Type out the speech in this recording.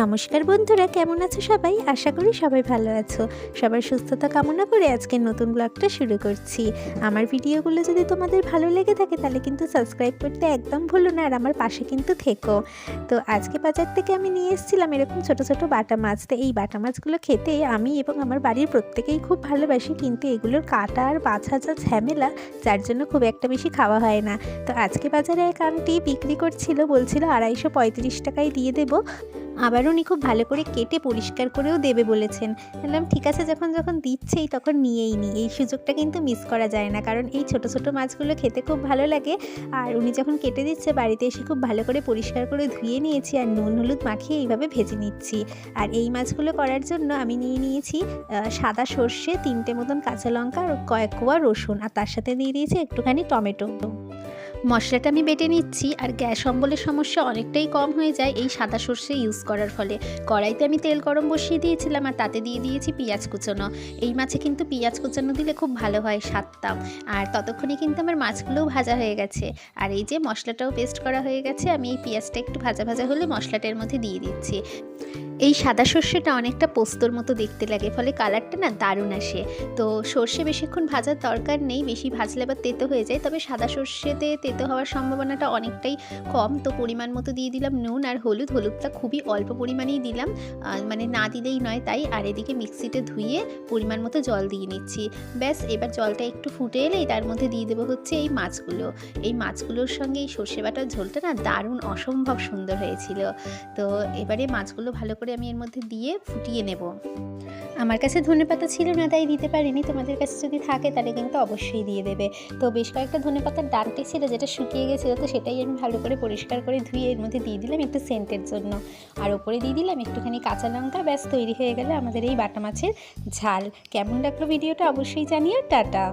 নমস্কার বন্ধুরা, কেমন আছো সবাই? আশা করি সবাই ভালো আছো। সবার সুস্থতা কামনা করে আজকে নতুন ব্লগটা শুরু করছি। আমার ভিডিওগুলো যদি তোমাদের ভালো লেগে থাকে, তাহলে কিন্তু সাবস্ক্রাইব করতে একদম ভুলো না, আর আমার পাশে কিন্তু থেকো। তো আজকে বাজার থেকে আমি নিয়ে এসেছিলাম এরকম ছোট ছোট বাটা মাছ। তো এই বাটা মাছগুলো খেতে আমি এবং আমার বাড়ির প্রত্যেকেই খুব ভালোবাসি, কিন্তু এগুলোর কাটা আর বাছা যা ঝামেলা, যার জন্য খুব একটা বেশি খাওয়া হয় না। তো আজকে বাজারে এক আন্টি বিক্রি করছিল, বলছিল আড়াইশো পঁয়ত্রিশ টাকায় দিয়ে দেবো। আবার উনি খুব ভালো করে কেটে পরিষ্কার করেও দেবে বলেছেন। বললাম, ঠিক আছে, যখন যখন দিচ্ছেই তখন নিয়েই নিই এই সুযোগটা কিন্তু মিস করা যায় না। কারণ এই ছোট ছোট মাছগুলো খেতে খুব ভালো লাগে। আর উনি যখন কেটে দিচ্ছে, বাড়িতে এসে খুব ভালো করে পরিষ্কার করে ধুয়ে নিয়েছি আর নুন হলুদ মাখিয়ে এইভাবে ভেজে নিচ্ছি। আর এই মাছগুলো করার জন্য আমি নিয়ে নিয়েছি সাদা সর্ষে, তিনটে মতন কাঁচা লঙ্কা আর কয়েক কোয়া রসুন। আর তার সাথে দিয়ে দিয়েছি একটুখানি টমেটো। মশলাটা আমি বেটে নিচ্ছি আর গ্যাস অম্বলের সমস্যা অনেকটাই কম হয়ে যায় এই সাদা সর্ষে ইউজ করার ফলে। কড়াইতে আমি তেল গরম বসিয়ে দিয়েছিলাম আর তাতে দিয়ে দিয়েছি পেঁয়াজ কুচোনো। এই মাছে কিন্তু পেঁয়াজ কুচানো দিলে খুব ভালো হয় স্বাদটা। আর ততক্ষণে কিন্তু আমার মাছগুলোও ভাজা হয়ে গেছে। আর এই যে মশলাটাও পেস্ট করা হয়ে গেছে, আমি এই পেঁয়াজটা একটু ভাজা ভাজা হলে মশলাটার মধ্যে দিয়ে দিচ্ছি। এই সাদা সর্ষেটা অনেকটা পোস্তর মতো দেখতে লাগে, ফলে কালারটা না দারুণ আসে। তো সর্ষে বেশিক্ষণ ভাজার দরকার নেই, বেশি ভাজলে আবার তেতো হয়ে যায়, তবে সাদা সর্ষেতে তেতো হওয়ার সম্ভাবনাটা অনেকটাই কম। তো পরিমাণ মতো দিয়ে দিলাম নুন আর হলুদ, হলুদটা খুবই অল্প পরিমাণেই দিলাম মানে না দিলেই নয় তাই, আর এদিকে মিক্সিতে ধুয়ে পরিমাণ মতো জল দিয়ে নিচ্ছি। ব্যাস, এবার জলটা একটু ফুটে এলেই তার মধ্যে দিয়ে দেবো হচ্ছে এই মাছগুলো। এই মাছগুলোর সঙ্গে এই সর্ষে বাটার ঝোলটা না দারুণ অসম্ভব সুন্দর হয়েছিল। তো এবারে মাছগুলো ভালো করে আমি এর মধ্যে দিয়ে ফুটিয়ে নেব। আমার কাছে ধনেপাতা ছিল না, তাই দিতে পারিনি। তোমাদের কাছে যদি থাকে, তাহলে কিন্তু অবশ্যই দিয়ে দেবে। তো বেশ কয়েকটা ধনেপাতার ডানটি ছিল, যেটা শুকিয়ে গেছিল, তো সেটাই আমি ভালো করে পরিষ্কার করে ধুয়ে এর মধ্যে দিয়ে দিলাম একটু সেন্টের জন্য। আর ওপরে দিয়ে দিলাম একটুখানি কাঁচা লঙ্কা, ব্যাস, তৈরি হয়ে গেলে আমাদের এই বাটা মাছের ঝাল। কেমন লাগল ভিডিওটা অবশ্যই জানিও, টাটা।